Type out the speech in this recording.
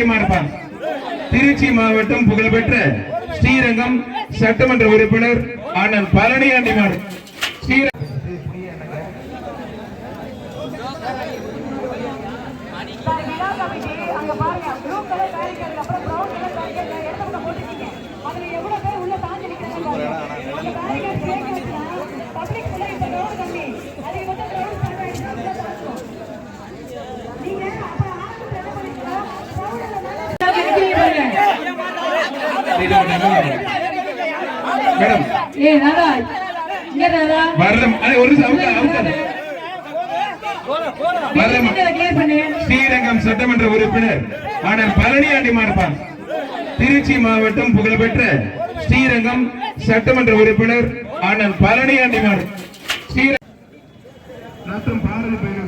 பழனியாண்டி இருப்பாங்க. திருச்சி மாவட்டம் புகழ்பெற்ற ஸ்ரீரங்கம் சட்டமன்ற உறுப்பினர் அண்ணன் பழனி ஆண்டிமார் ஸ்ரீரங்கம். அதுல எவ்வளவு பேர் உள்ள தாண்டி நிக்கிறாங்க மேடம் ஏய் நாடா இங்க நாடா வரல அடே, ஒரு நிமிஷம் அவுக்க அவுக்காத ஸ்ரீரங்கம் சட்டமன்ற உறுப்பினர். ஆனால் பழனி மாறுபான் திருச்சி மாவட்டம் புகழ்பெற்ற ஸ்ரீரங்கம் சட்டமன்ற உறுப்பினர் ஆனால் பழனி மாறு ஸ்ரீரங்கம் மற்றும் பாரதி பெயர்